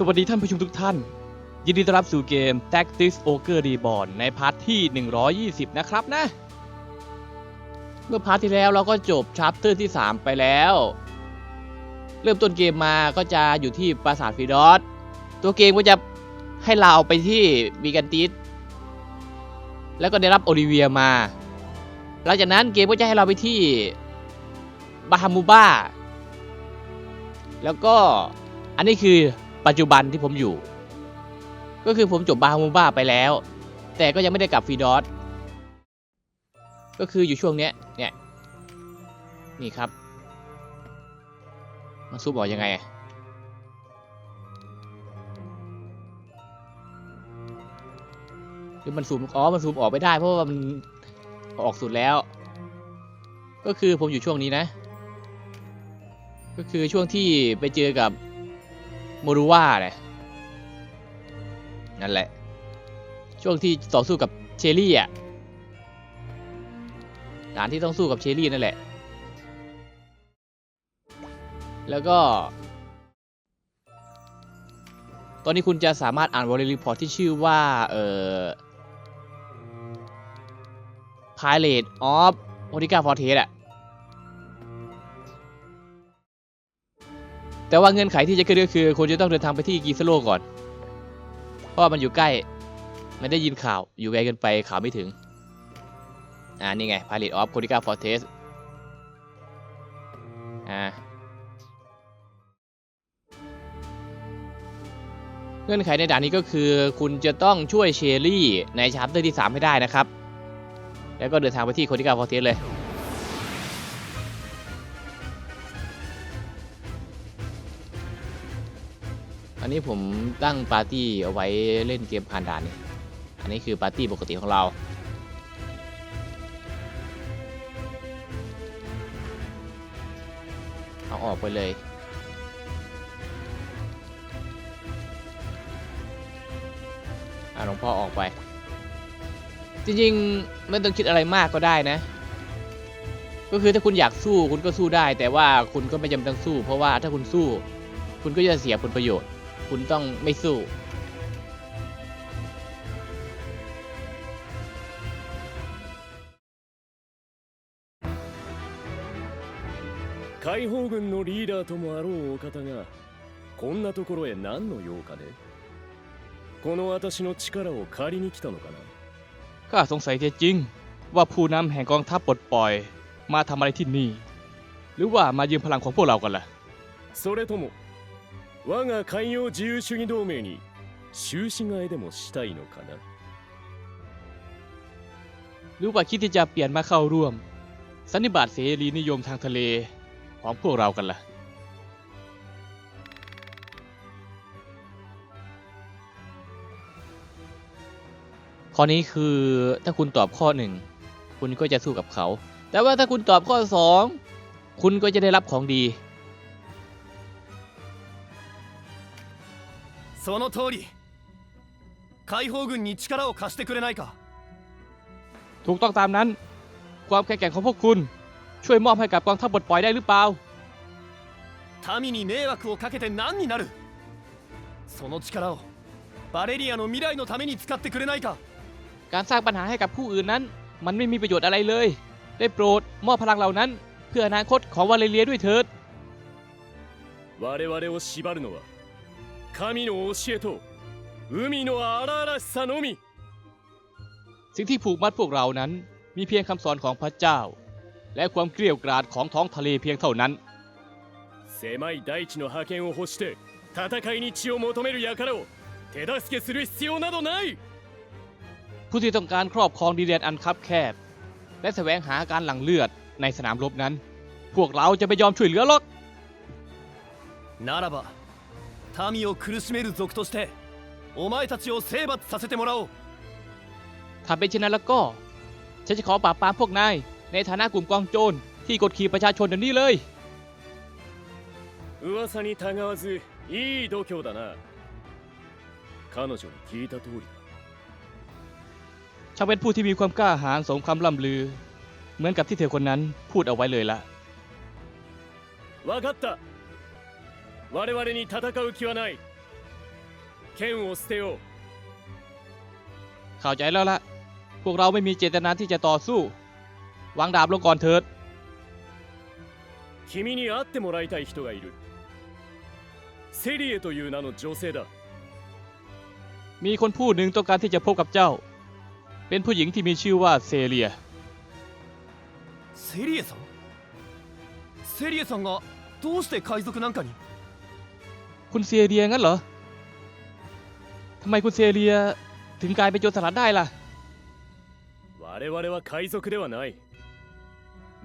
สวัสดีท่านผู้ชมทุกท่าน ยินดีต้อนรับสู่เกม Tactics Ogre Reborn ในพาร์ทที่ 120 นะครับนะ เมื่อพาร์ทที่แล้วเราก็จบชัปเตอร์ที่ 3 ไปแล้ว เริ่มต้นเกมมาก็จะอยู่ที่ปราสาทฟิดอสตัวเกมก็จะให้เราไปที่บีกันติสแล้วก็ได้รับโอลิเวียมา หลังจากนั้นเกมก็จะให้เราไปที่บาฮามูบ้าแล้วก็อันนี้คือ ปัจจุบันที่ผมอยู่ ก็คือผมจบบาฮามูบ้าไปแล้ว แต่ก็ยังไม่ได้กลับฟีดอสก็คืออยู่ช่วงเนี้ยเนี่ยนี่ครับมันซูมออกยังไงหรือมันซูมอ๋อมันซูมออกไม่ได้เพราะว่ามันออกสุดแล้ว ก็คือผมอยู่ช่วงนี้นะ ก็คือช่วงที่ไปเจอกับ โมรูว่าเนี่ยนั่นแหละ ช่วงที่ต่อสู้กับเชอรี่อะด่านที่ต้องสู้กับเชอรี่นั่นแหละ แล้วก็ ตอนนี้คุณจะสามารถอ่านวอลเลย์รีพอร์ตที่ชื่อว่า เอ่อ Pilot of o n i c a Fortress อะ แต่ว่าเงื่อนไขที่จะขึ้นก็คือคุณจะต้องเดินทางไปที่กีซโลก่อน เพราะว่ามันอยู่ใกล้ มันได้ยินข่าวอยู่ไกลเกินไปข่าวไม่ถึง อ่านี่ไง Pilot of c o n i c a Fortress อ่าเงื่อนไขในด่านนี้ก็คือ คุณจะต้องช่วยเชอรี่ในชาร์ปเตอร์ที่ 3 ให้ได้นะครับ แล้วก็เดินทางไปที่โคนิกาฟอร์เทสเลย นนี้ผมตั้งปาร์ตี้เอาไว้เล่นเกมผ่านด่านนี่อันนี้คือปาร์ตี้ปกติของเรา เอาออกไปเลยอะหลวงพ่อออกไป จริงๆไม่ต้องคิดอะไรมากก็ได้นะ ก็คือถ้าคุณอยากสู้คุณก็สู้ได้ แต่ว่าคุณก็ไม่จำเป็นต้องสู้ เพราะว่าถ้าคุณสู้ คุณก็จะเสียผลประโยชน์ คุณต้องไม่สู้ 解放軍のリーダーともあろうお方がこんなところへ何の用かねこの私の力を借りに来たのかな ก็สงสัยจะจริง ว่าผู้นำแห่งกองทัพปลดปล่อย มาทำอะไรที่นี่ หรือว่ามายืมพลังของพวกเรากันล่ะ それとも 我が海洋自由主義同盟に終止替えでもしたいのかな หรือว่าคิดที่จะเปลี่ยนมาเข้าร่วม สันนิบาตเสรีนิยมทางทะเลของพวกเรากันล่ะ ข้อนี้คือถ้าคุณตอบข้อหนึ่งคุณก็จะสู้กับเขา แต่ว่าถ้าคุณตอบข้อสองคุณก็จะได้รับของดี その通り解放軍に力を貸してくれないか ถูกต้องตามนั้น ความแข็งแกร่งของพวกคุณ ช่วยมอบให้กับกองทัพปลดปล่อยได้หรือเปล่า 民に迷惑をかけて何になるその力をバレリアの未来のために使ってくれないか การสร้างปัญหาให้กับผู้อื่นนั้น มันไม่มีประโยชน์อะไรเลย ได้โปรดมอบพลังเหล่านั้น เพื่ออนาคตของวาเลเลียด้วยเถิด 我々を縛るのは 神の教えと海の荒々しさのみ สิ่งที่ผูกมัดพวกเรานั้น มีเพียงคำสอนของพระเจ้า และความเกลียวกราดของท้องทะเลเพียงเท่านั้น 狭い大地の覇権を欲して戦いに血を求める輩を手助けする必要などない ผู้ที่ต้องการครอบครองดินแดนอันคับแคบ และแสวงหาการหลั่งเลือดในสนามรบนั้น พวกเราจะไม่ยอมช่วยเหลือหรอก ならば 民を苦しめる族としてお前たちを征伐させてもらおう ถ้าเป็นเช่นนั้นแล้วก็ ฉันจะขอปราบปรามพวกนาย ในฐานะกลุ่มกองโจรที่กดขี่ประชาชนเดี๋ยวนี้เลย 噂にたがわずいい度胸だな彼女に聞いた通りだ ช่างเป็นผู้ที่มีความกล้าหาญสมคำล่ำลือ เหมือนกับที่เธอคนนั้นพูดเอาไว้เลยละ 分かった 我々に戦う気はない 剣を捨てよう เข้าใจแล้วล่ะ พวกเราไม่มีเจตนาที่จะต่อสู้ วางดาบลงก่อนเถิด 君に会ってもらいたい人がいるセリエという名の女性だ มีคนผู้หนึ่งต้องการที่จะพบกับเจ้า เป็นผู้หญิงที่มีชื่อว่าเซเลีย セリエさんセリエさんがどうして海賊なんかに คุณเซเลียงั้นเหรอ ทำไมคุณเซเลียถึงกลายเป็นโจรสลัดได้ล่ะ 我々は海賊ではない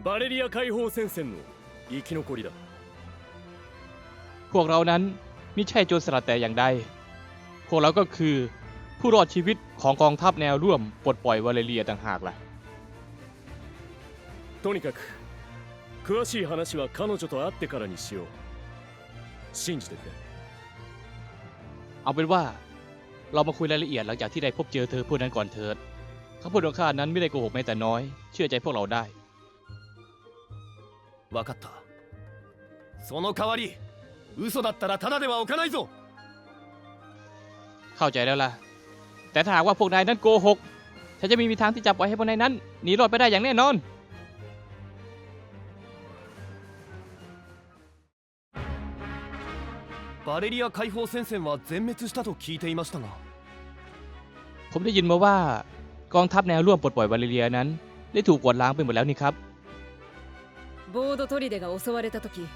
バレリア解放戦線の生き残りだ พวกเรานั้นไม่ใช่โจรสลัดแต่อย่างใด พวกเราก็คือผู้รอดชีวิตของกองทัพแนวร่วมปลดปล่อยวาเลเรียต่างหากล่ะ とにかく詳しい話は彼女と会ってからにしよう信じてくれ เอาเป็นว่าเรามาคุยรายละเอียดหลังจากที่ได้พบเจอเธอผู้นั้นก่อนเถิดคำพูดของข้านั้นไม่ได้โกหกแม้แต่น้อย เชื่อใจพวกเราได้ 分かったその代わり嘘だったらただでは置かないぞ เข้าใจแล้วล่ะ แต่ถ้าหากว่าพวกนายนั้นโกหก ฉันจะไมมีทางที่จะปล่อยให้พวกนายนั้นหนีรอดไปได้อย่างแน่นอน バレリア解放戦線は全滅したと聞いていましたが ผมได้ยินมาว่ากองทัพแนวร่วมปลดปล่อยวาเลเรียนั้น ได้ถูกกวาดล้างไปหมดแล้วนี่ครับ ボード砦が襲われた時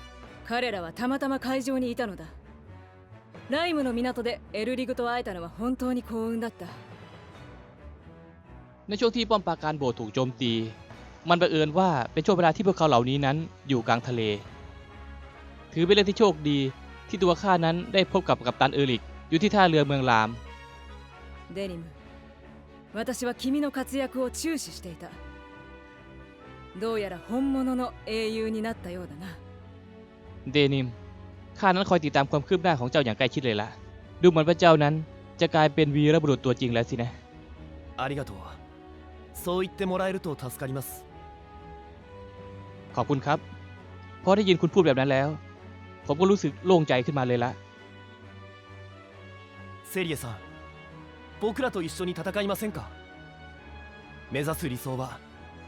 彼らはたまたま会場にいたのだライムの港でエルリグと会えたのは本当に幸運だった ในช่วงที่ป้อมปราการโบสถ์ถูกโจมตี มันบังเอิญว่าเป็นช่วงเวลาที่พวกเขาเหล่านี้นั้นอยู่กลางทะเล ถือเป็นเรื่องที่โชคดี ที่ตัวข้านั้นได้พบกับกัปตันเอริก อยู่ที่ท่าเรือเมืองลาม デニム私は君の活躍を注視していたどうやら本物の英雄になったようだな เดนิม ข้านั้นคอยติดตามความคืบหน้าของเจ้าอย่างใกล้ชิดเลยละดูเหมือนว่าเจ้านั้นจะกลายเป็นวีรบุรุษตัวจริงแล้วสินะ ありがとうそう言ってもらえると助かります ขอบคุณครับ เพราะได้ยินคุณพูดแบบนั้นแล้ว ผมก็รู้สึกโล่งใจขึ้นมาเลยละ セリエさん僕らと一緒に戦いませんか目指す理想は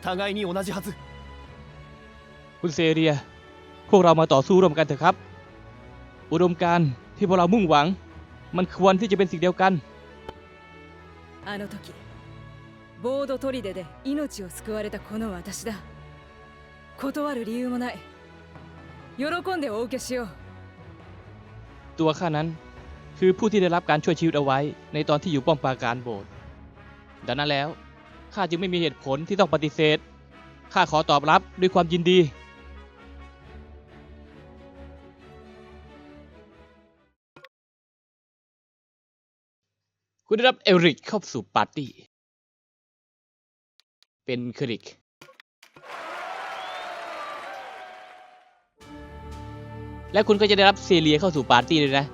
互いに同じはず คุณเซเรีย พวกเรามาต่อสู้ร่วมกันเถอะครับ อุดมการณ์ที่พวกเรามุ่งหวัง มันควรที่จะเป็นสิ่งเดียวกัน あの時ボード砦で命を救われたこの私だ断る理由もない 喜んでお受けしよう ตัวข้านั้น คือผู้ที่ได้รับการช่วยชีวิตเอาไว้ ในตอนที่อยู่ป้อมปราการโบสถ์ดังนั้นแล้ว ข้าจึงไม่มีเหตุผลที่ต้องปฏิเสธ ข้าขอตอบรับด้วยความยินดี คุณได้รับเอริกเข้าสู่ปาร์ตี้ เป็นคริก และคุณก็จะได้รับเซเลียเข้าสู่ปาร์ตี้เลยนะ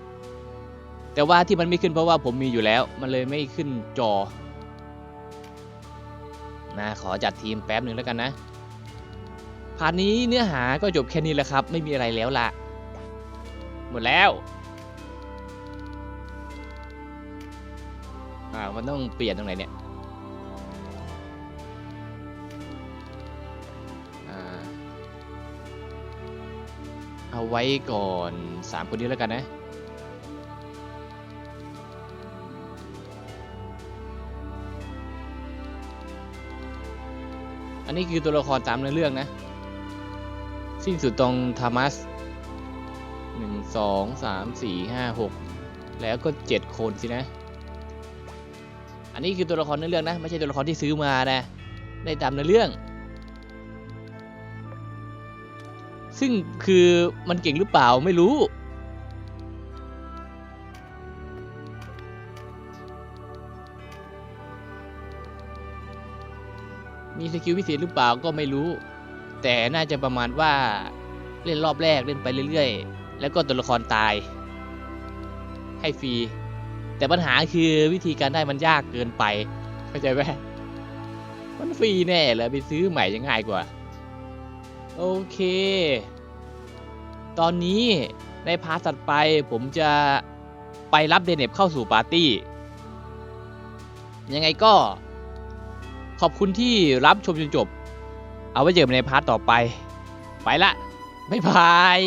แต่ว่าที่มันไม่ขึ้นเพราะว่าผมมีอยู่แล้ว มันเลยไม่ขึ้นจอนะขอจัดทีมแป๊บหนึ่งแล้วกันนะพาร์ทนี้เนื้อหาก็จบแค่นี้แหละครับ ไม่มีอะไรแล้วละหมดแล้วอ่ามันต้องเปลี่ยนตรงไหนเนี่ย เอาไว้ก่อนสามคนนี้แล้วกันนะ อันนี้คือตัวละครตามเนื้อเรื่องนะ สิ้นสุดตรงทามัสหนึ่งสองสามสี่ห้าหกแล้วก็เจ็ดคนสินะ อันนี้คือตัวละครเนื้อเรื่องนะ ไม่ใช่ตัวละครที่ซื้อมานะ ได้ตามเนื้อเรื่อง ซึ่งคือมันเก่งหรือเปล่าไม่รู้ มีสกิลพิเศษหรือเปล่าก็ไม่รู้ แต่น่าจะประมาณว่าเล่นรอบแรกเล่นไปเรื่อยๆ แล้วก็ตัวละครตาย ให้ฟรี แต่ปัญหาคือวิธีการได้มันยากเกินไป เข้าใจไหมมันฟรีแน่เลยไปซื้อใหม่จะง่ายกว่า โอเค ตอนนี้ในพาร์ทถัดไปผมจะไปรับเดเนบเข้าสู่ปาร์ตี้ ยังไงก็ขอบคุณที่รับชมจนจบ เอาไว้เจอกันในพาร์ทต่อไป ไปละ บ๊ายบาย